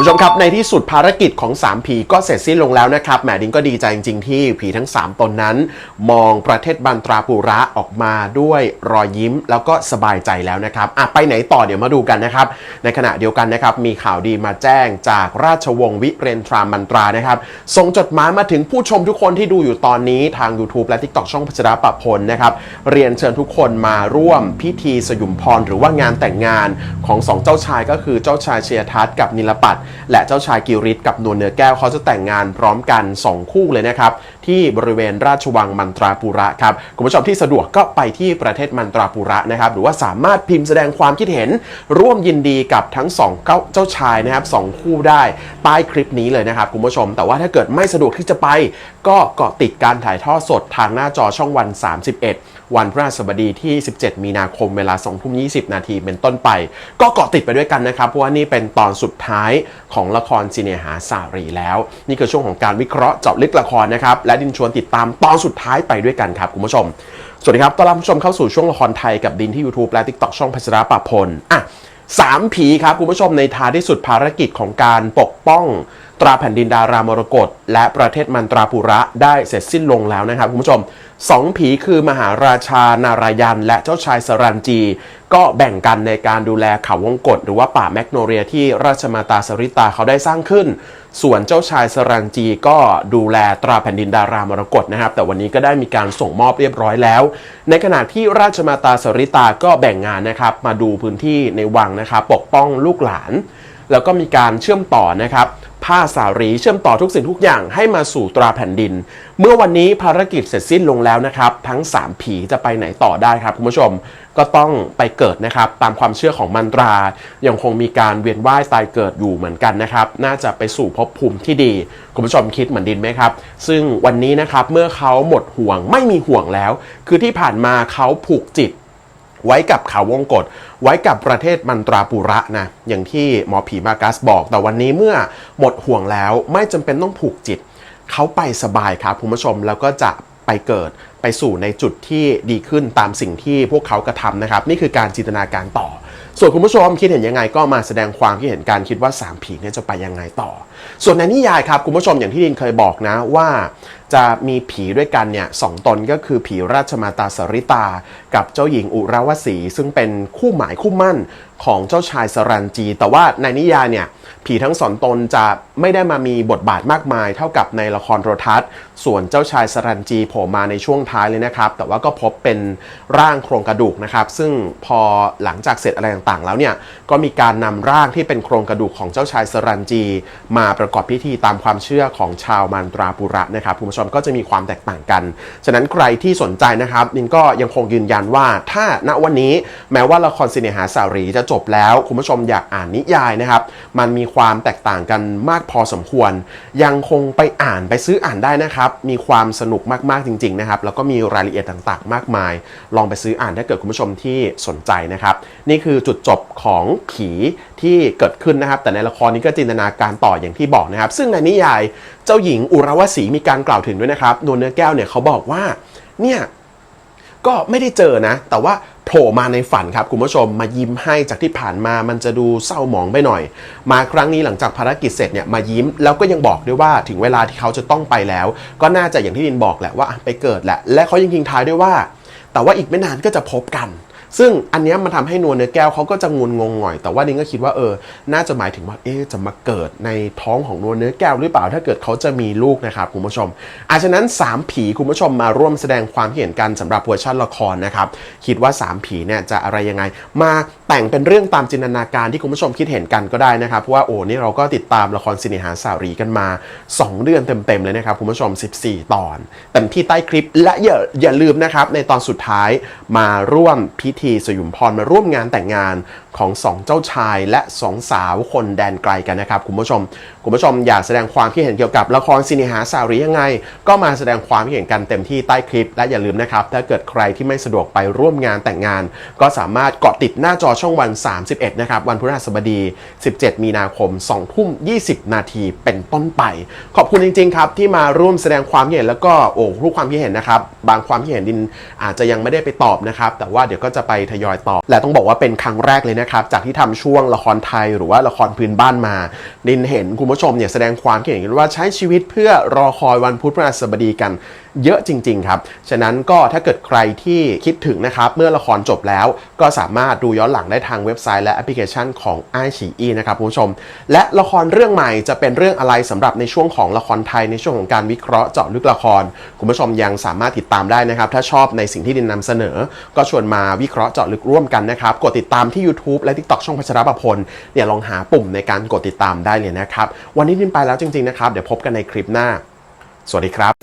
คุณผู้ชมครับในที่สุดภารกิจของ 3 ผีก็เสร็จสิ้นลงแล้วนะครับแหมดินก็ดีใจจริง ๆ ที่ผีทั้ง 3 ตนนั้น มองประเทศบันตราปุระออกมาด้วยรอยยิ้มแล้วก็สบายใจแล้วนะครับอะไปไหนต่อเดี๋ยวมาดูกันนะครับ ในขณะเดียวกันนะครับมีข่าวดีมาแจ้งจากราชวงศ์วิเรนทรามันตรานะครับส่งจดหมายมาถึงผู้ชมทุกคนที่ดูอยู่ตอนนี้ทาง YouTube และ TikTok ช่องพัชราปะพลนะครับเรียนเชิญทุกคนมาร่วมพิธีสยุมพรหรือว่างานแต่งงานของสองเจ้าชายก็คือเจ้าชายเชียทัศกับนิลปัตและเจ้าชายกิริตกับนวลเนื้อแก้วเขาจะแต่งงานพร้อมกัน 2 คู่เลยนะครับ ที่บริเวณราชวังมันตราปุระครับคุณผู้ชมที่สะดวกก็ไปที่ประเทศมันตราปุระนะครับ หรือว่าสามารถพิมพ์แสดงความคิดเห็น ร่วมยินดีกับทั้งสองเจ้าเจ้าชายนะครับสองคู่ได้ใต้คลิปนี้เลยนะครับคุณผู้ชม แต่ว่าถ้าเกิดไม่สะดวกที่จะไป ก็เกาะติดการถ่ายทอดสดทางหน้าจอช่องวัน 31 วันพฤหัสบดีที่ 17 มีนาคมเวลา2ทุ่ม20 นาทีเป็นต้นไป ก็เกาะติดไปด้วยกันนะครับ เพราะว่านี่เป็นตอนสุดท้ายของละครซีเนหาสารีแล้ว นี่คือช่วงของการวิเคราะห์เจาะลึกละครนะครับ และดินชวนติดตามตอนสุดท้ายไปด้วยกันครับคุณผู้ชม สวัสดีครับต้อนรับผู้ชมเข้าสู่ช่วงละครไทยกับดินที่ YouTube และ TikTok ช่องพัชราปะพลอะสามผีครับคุณผู้ชมในท้ายที่สุดภารกิจของการปกป้อง ตราแผ่นดินดารามรกตและประเทศมันตราปุระได้เสร็จสิ้นลงแล้วนะครับคุณผู้ชมสองผีคือมหาราชานารายันและเจ้าชายสรันจี ก็แบ่งกันในการดูแลเขาวงกฏหรือว่าป่าแมกโนเรียที่ราชมาตาสริตาเขาได้สร้างขึ้น ส่วนเจ้าชายสรันจีก็ดูแลตราแผ่นดินดารามรกตนะครับ แต่วันนี้ก็ได้มีการส่งมอบเรียบร้อยแล้ว ในขณะที่ราชมาตาสริตาก็แบ่งงานนะครับ มาดูพื้นที่ในวังนะครับ ปกป้องลูกหลาน แล้วก็มีการเชื่อมต่อนะครับ ผ้าสารีเชื่อมต่อทุกสิ่งทุกอย่างให้มาสู่ตราแผ่นดิน เมื่อวันนี้ภารกิจเสร็จสิ้นลงแล้วนะครับ ทั้ง 3 ผีจะไปไหนต่อได้ครับคุณผู้ชมก็ต้องไปเกิดนะครับ ตามความเชื่อของมันตรา ยังคงมีการเวียนว่ายตายเกิดอยู่เหมือนกันนะครับ น่าจะไปสู่ภพภูมิที่ดี คุณผู้ชมคิดเหมือนดินไหมครับ ซึ่งวันนี้นะครับเมื่อเขาหมดห่วงไม่มีห่วงแล้ว คือที่ผ่านมาเขาผูกจิต ไว้กับเขาวงกฏไว้กับประเทศมันตราปุระนะอย่างที่หมอผีมากัสบอก แต่วันนี้เมื่อหมดห่วงแล้วไม่จำเป็นต้องผูกจิต เขาไปสบายครับคุณผู้ชมแล้วก็จะไปเกิดไปสู่ในจุดที่ดีขึ้นตามสิ่งที่พวกเขากระทำนะครับ นี่คือการจินตนาการต่อ ส่วนคุณผู้ชมคิดเห็นยังไงก็มาแสดงความคิดเห็นการคิดว่า3ผีเนี่ยจะไปยังไงต่อ ส่วนในนิยายครับคุณผู้ชมอย่างที่ดินเคยบอกนะว่า จะมีผีด้วยกันเนี่ยสองตนก็คือผีราชมาตาสริตา กับเจ้าหญิงอุราวสี ซึ่งเป็นคู่หมายคู่มั่นของเจ้าชายสรันจี แต่ว่าในนิยายเนี่ยผีทั้งสองตนจะไม่ได้มามีบทบาทมากมาย เท่ากับในละครโทรทัศน์ ส่วนเจ้าชายสรันจีโผล่มาในช่วงท้ายเลยนะครับ แต่ว่าก็พบเป็นร่างโครงกระดูกนะครับ ซึ่งพอหลังจากเสร็จอะไรต่างๆ แล้วเนี่ยก็มีการนำร่างที่เป็นโครงกระดูกของเจ้าชายสรันจี มาประกอบพิธีตามความเชื่อของชาวมันตราปุระนะครับคุณผู้ชมก็จะมีความแตกต่างกัน ฉะนั้นใครที่สนใจนะครับนินก็ยังคงยืนยันว่าถ้าณวันนี้แม้ว่าละครสิเนหาสารีจะจบแล้ว คุณผู้ชมอยากอ่านนิยายนะครับมันมีความแตกต่างกันมากพอสมควร ยังคงไปอ่านไปซื้ออ่านได้นะครับมีความสนุกมากๆจริงๆนะครับแล้วก็มีรายละเอียดต่างๆ มากมาย ลองไปซื้ออ่านถ้าเกิดคุณผู้ชมที่สนใจนะครับนี่คือจุดจบของผีที่เกิดขึ้นนะครับ แต่ในละครนี้ก็จินตนาการต่ออย่างที่บอกนะครับ ซึ่งในนิยายเจ้าหญิงอุรวสีมีการกล่าวถึงด้วยนะครับนวลเนื้อแก้วเนี่ยเขาบอกว่าเนี่ยก็ไม่ได้เจอนะ แต่ว่าโผล่มาในฝันครับคุณผู้ชมมายิ้มให้จากที่ผ่านมามันจะดูเศร้าหมองไปหน่อย มาครั้งนี้หลังจากภารกิจเสร็จเนี่ยมายิ้มแล้วก็ยังบอกด้วยว่าถึงเวลาที่เขาจะต้องไปแล้ว ก็น่าจะอย่างที่ดินบอกแหละว่าไปเกิดแหละ และเขายังทิ้งท้ายด้วยว่า แต่ว่าอีกไม่นานก็จะพบกัน ซึ่งอันนี้มันทำให้นวลเนื้อแก้วเขาก็จะงุนงงหน่อย แต่ว่าดินก็คิดว่าเออ น่าจะหมายถึงว่าเอ๊จะมาเกิดในท้องของนวลเนื้อแก้วหรือเปล่าถ้าเกิดเขาจะมีลูกนะครับคุณผู้ชมอาฉะนั้น 3 ผีคุณผู้ชมมาร่วมแสดงความเห็นกันสำหรับเวอร์ชันละครนะครับคิดว่า 3 ผีเนี่ยจะอะไรยังไง มาแต่งเป็นเรื่องตามจินตนาการที่คุณผู้ชมคิดเห็นกันก็ได้นะครับเพราะว่าโอ้นี่เราก็ติดตามละครสิเนหาสารีกันมา 2 เดือนเต็มๆเลยนะครับคุณผู้ชม 14 ตอนเต็มที่ใต้คลิปและอย่าอย่าลืมนะครับในตอนสุดท้ายมาร่วมพิธีสยุมพรมาร่วมงานแต่งงานของสองเจ้าชายและสองสาวคนแดนไกลกันนะครับคุณผู้ชม คุณผู้ชมอยากแสดงความคิดเห็นเกี่ยวกับละครซินิหาสารียังไง ก็มาแสดงความคิดเห็นกันเต็มที่ใต้คลิป และอย่าลืมนะครับ ถ้าเกิดใครที่ไม่สะดวกไปร่วมงานแต่งงาน ก็สามารถเกาะติดหน้าจอช่องวัน 31 นะครับ วันพฤหัสบดี 17 มีนาคม2ทุ่ม 20 นาทีเป็นต้นไป ขอบคุณจริง ๆ ครับ ที่มาร่วมแสดงความคิดเห็นแล้วก็โอ้รูปความคิดเห็นนะครับบางความคิดเห็นดินอาจจะยังไม่ได้ไปตอบนะครับแต่ว่าเดี๋ยวก็จะไปทยอยตอบ และต้องบอกว่าเป็นครั้งแรกเลยนะครับจากที่ทำช่วงละครไทยหรือว่าละครพื้นบ้านมา ดินเห็นคุณผู้ชมเนี่ยแสดงความคิดเห็นกันว่าใช้ชีวิตเพื่อรอคอยวันพุธพฤหัสบดีกันเยอะจริง ๆ ครับ ฉะนั้นก็ถ้าเกิดใครที่คิดถึงนะครับ เมื่อละครจบแล้วก็สามารถดูย้อนหลังได้ทางเว็บไซต์และแอปพลิเคชันของ i อ e นะครับคุณผู้ชม และละครเรื่องใหม่จะเป็นเรื่องอะไรสำหรับในช่วงของละครไทยในช่วงของการวิเคราะห์เจาะลึกละคร คุณผู้ชมยังสามารถติดตามได้นะครับ ถ้าชอบในสิ่งที่ดินนำเสนอ ก็ชวนมาวิเคราะห์เจาะลึกร่วมกันนะครับ กดติดตามที่ YouTube และ TikTok ช่องพัชรประพลเนี่ยลองหาปุ่มในการกดติดตามได้เลยนะครับ วันนี้ดินไปแล้วจริงๆนะครับ เดี๋ยวพบกันในคลิปหน้า สวัสดีครับ